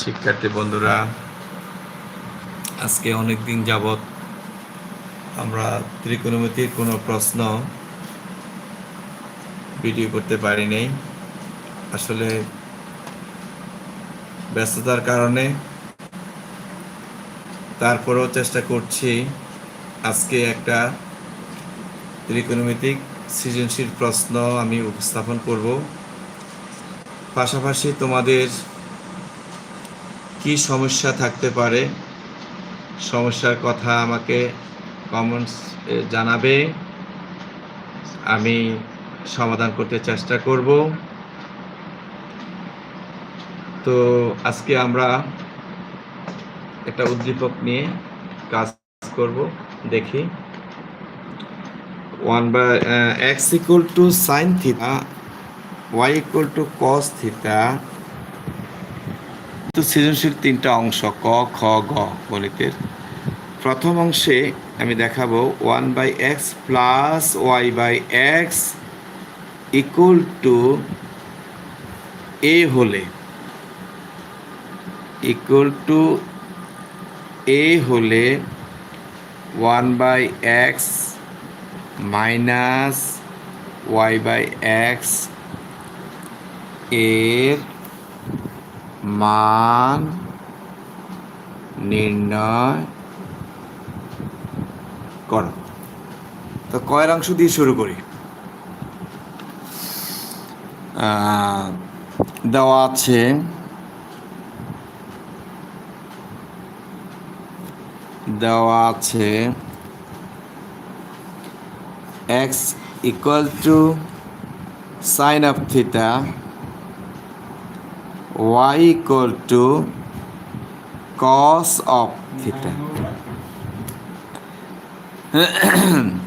শিক্ষার্থী বন্ধুরা, আজকে অনেক দিন যাবৎ আমরা ত্রিকোণমিতির কোনো প্রশ্ন ভিডিও করতে পারি নাই। আসলে ব্যস্ততার কারণে তারপরেও চেষ্টা করছি আজকে একটা ত্রিকোণমিতিক সৃজনশীল প্রশ্ন আমি উপস্থাপন করব। পাশাপাশি তোমাদের কি সমস্যা থাকতে পারে? সমস্যার কথা আমাকে কমেন্টস জানাবে। আমি সমাধান করতে চেষ্টা করব। তো আজকে আমরা একটা উদ্দীপক নিয়ে কাজ করব, দেখি। One by x equal to sine theta y equal to cos theta তো সৃজনশীল তিনটা অংশ, ক, খ, গ গণিতের। প্রথম অংশে আমি দেখাবো one by x plus y by x equal to a হলে ইকুয়াল টু এ হলে one by x minus y by এক্সের মান নির্ণয় করো। তো কয়ের অংশ দিয়ে শুরু করি। দেওয়া আছে দেওয়া আছে x equal to sine of theta y equal to cos of theta.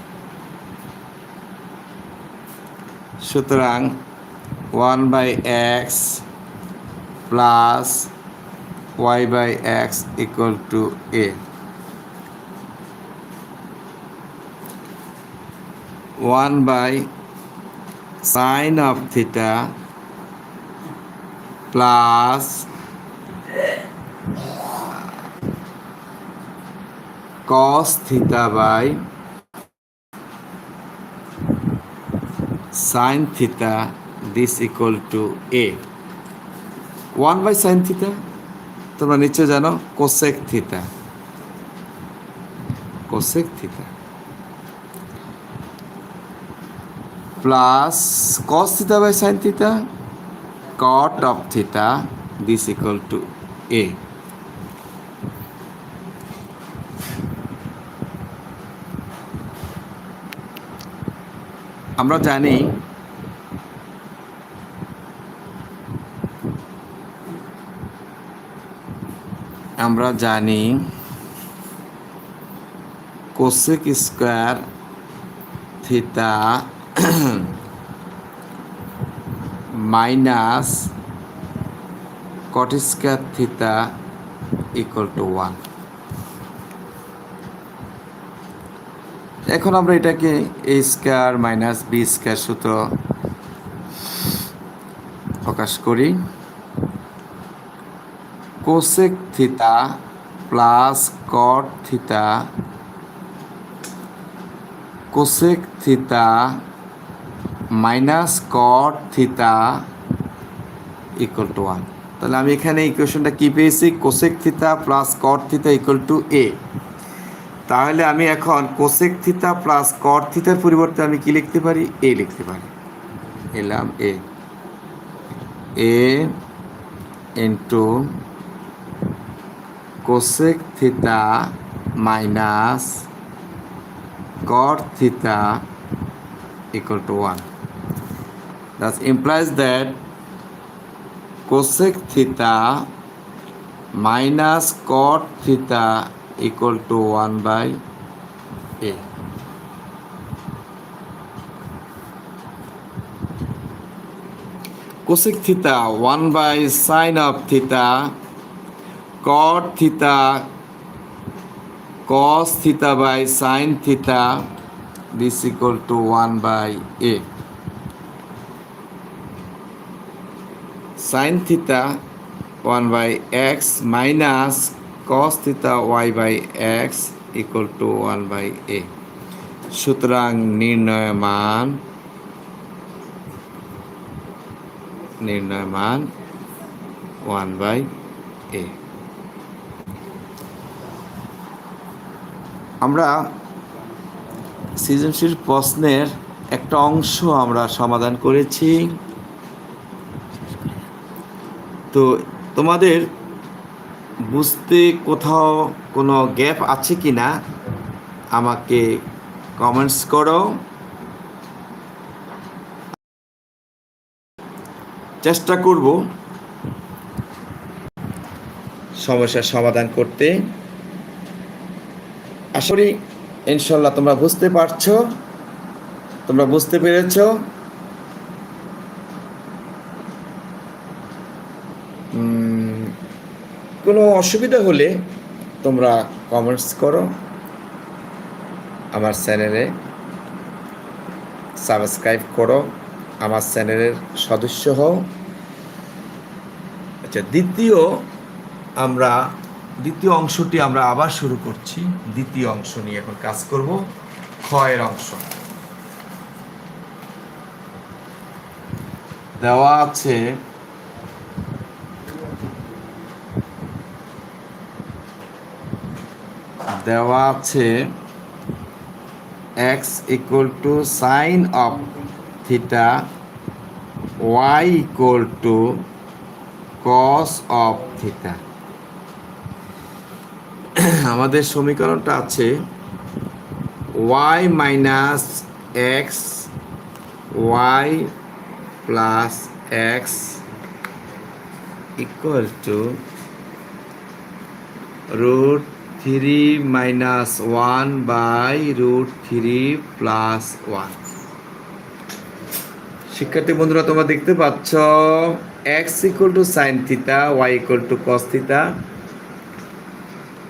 সুতরাং one by x plus y by x equal to a one by sine of theta plus cos theta by sin theta this equal to a 1 by sin theta তোমরা নিশ্চয় জানো cosec theta cosec theta plus cos theta by sin theta cot of theta this equal to a আমরা জানি আমরা জানি cosec square theta minus cot square theta equal to one এখন আমরা এটাকে a square minus b square সূত্র প্রকাশ করি। Cosec theta plus cot theta cosec theta minus cot theta equal to one তাহলে আমি এখানে ইকুয়েশনটা কি পেয়েছি? Cosec theta plus cot theta equal to a তাহলে আমি এখন কোসেক থিতা প্লাস কট থিতার পরিবর্তে আমি কি লিখতে পারি? এ লিখতে পারি। এলাম a a into cosec theta minus cot theta equal to 1 that implies that cosec theta minus cot theta equal to 1 by a cosec theta 1 by sine of theta cot theta cos theta by sine theta this equal to 1 by a sin theta one by x minus cos theta y by x equal to one by a সুতরাং নির্ণয় মান নির্ণয় মান one by a আমরা সৃজনশীল প্রশ্নের একটা অংশ আমরা সমাধান করেছি। তো তোমাদের বুঝতে কোথাও কোনো গ্যাপ আছে কি না? আমাকে কমেন্টস করো। চেষ্টা করব সমস্যার সমাধান করতে। আসলে ইনশাল্লাহ তোমরা বুঝতে পারছ, তোমরা বুঝতে পেরেছ উম, কোনো অসুবিধা হলে তোমরা কমেন্টস করো আমার চ্যানেলে সাবস্ক্রাইব করো, আমার চ্যানেলের সদস্য হও। আচ্ছা দ্বিতীয় আমরা, দ্বিতীয় অংশটি আমরা আবার শুরু করছি। দ্বিতীয় অংশ নিয়ে এখন কাজ করব, ক্ষয়ের অংশ। দেওয়া আছে দেওয়া আছে x equal to sine of theta y equal to cos of theta আমাদের সমীকরণটা আছে y minus x y plus x equal to root three minus one by root three plus one শিক্ষার্থী বন্ধুরা, তোমরা দেখতে পাচ্ছ x equal to sine theta y equal to cos theta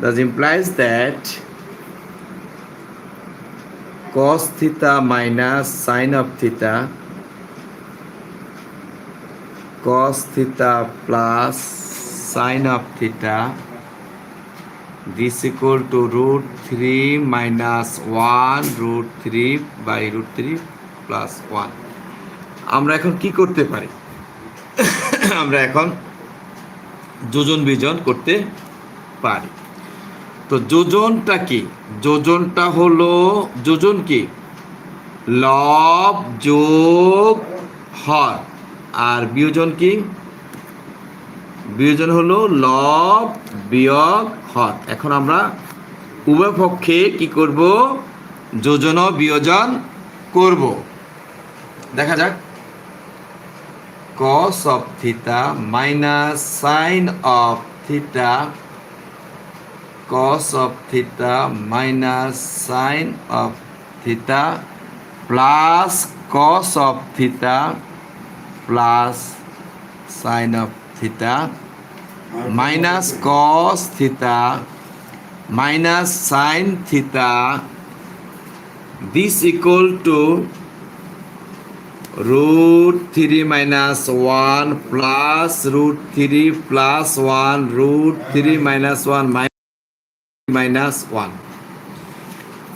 that implies that cos theta minus sin of theta, cos theta plus sin of theta this equal to root 3 minus 1 root 3 by root 3 plus 1 আমরা এখন কি করতে পারি? আমরা এখন যোজন বিজন করতে পারি। তো যোজনটা কি? যোজনটা হলো, যোজন কি? লব যোগ হর। আর বিয়োজন কি? বিয়োজন হল লব বিয়োগ হত। এখন আমরা উভয় পক্ষে কি করব? যোজন বিয়োজন করব। দেখা যাক। Cos of theta minus sine of theta. Cos of theta minus sine of theta plus cos of theta plus sine of theta minus cos theta minus sin theta this equal to root 3 minus 1 plus root 3 plus 1 root 3 minus 1 minus minus one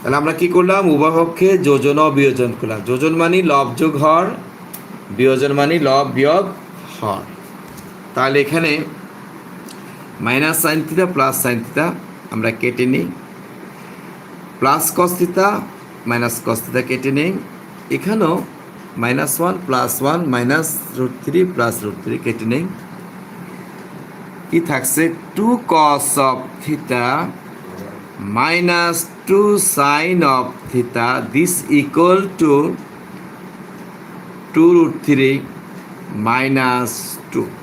তাহলে আমরা কি করলাম উভয় পক্ষে যোজন ও বিয়োজন করলাম যোজন মানি লব যোগ হর বিয়োজন মানি লব বিয়োগ হর তাহলে এখানে minus sine theta plus sine theta আমরা কেটে নিই। Plus cos theta minus cos থিতা কেটে নিই। এখানেও minus one plus one minus root three plus root three কেটে নেই। কি থাকছে? Two cos of theta minus 2 sine of theta this equal to 2 root 3 minus 2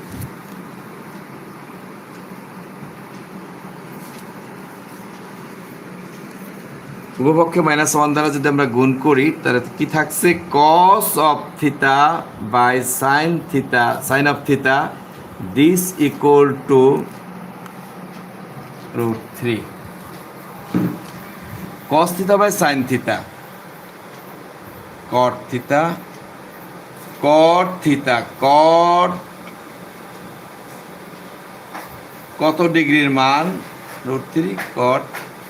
উপপক্ষে মাইনাস ওয়ান দ্বারা যদি আমরা গুণ করি, তাহলে কি থাকছে? Cos of theta by sine theta sine of theta this equal to root three cos theta by sin theta cot theta cot theta cot কত ডিগ্রির মান? Root three cot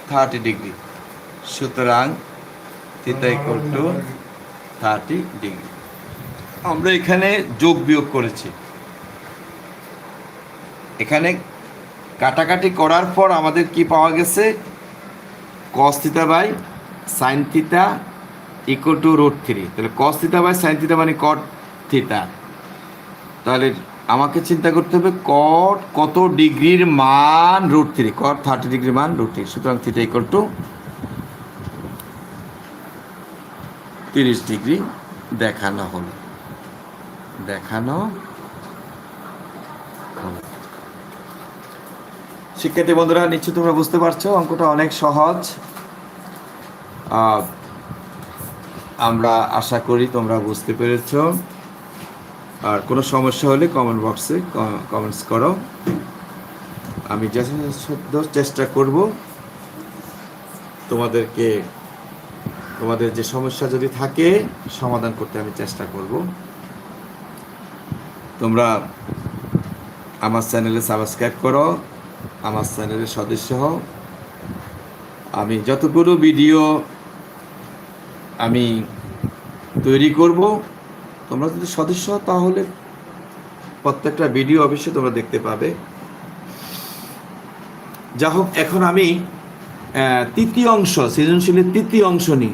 thirty degree. সুতরাং theta equal to thirty degree আমরা এখানে যোগ বিয়োগ করেছি। এখানে কাটাকাটি করার পর আমাদের কি পাওয়া গেছে? Cos theta by sine theta equal to root three তাহলে cos theta by sine theta মানে কট থিতা তাহলে আমাকে চিন্তা করতে হবে কট কত ডিগ্রির মান রুট থ্রি কট থার্টি ডিগ্রির মান রুট থ্রি সুতরাং থিটা ইকুয়াল টু তিরিশ ডিগ্রি দেখানো হলো দেখানো শিক্ষার্থী বন্ধুরা নিশ্চয় তোমরা বুঝতে পারছ অঙ্কটা অনেক সহজ আমরা আশা করি তোমরা বুঝতে পেরেছ আর কোনো সমস্যা হলে কমেন্ট বক্সে কমেন্টস করো আমি যথাসাধ্য চেষ্টা করব তোমাদেরকে তোমাদের যে সমস্যা যদি থাকে, সমাধান করতে আমি চেষ্টা করব। তোমরা আমার চ্যানেলে সাবস্ক্রাইব করো, আমার চ্যানেলের সদস্য হও। আমি যতগুলো ভিডিও আমি তৈরি করব, তোমরা যদি সদস্য হও, তাহলে প্রত্যেকটা ভিডিও অবশ্যই তোমরা দেখতে পাবে। যা হোক এখন আমি তৃতীয় অংশ, সৃজনশীলের তৃতীয় অংশ নিই।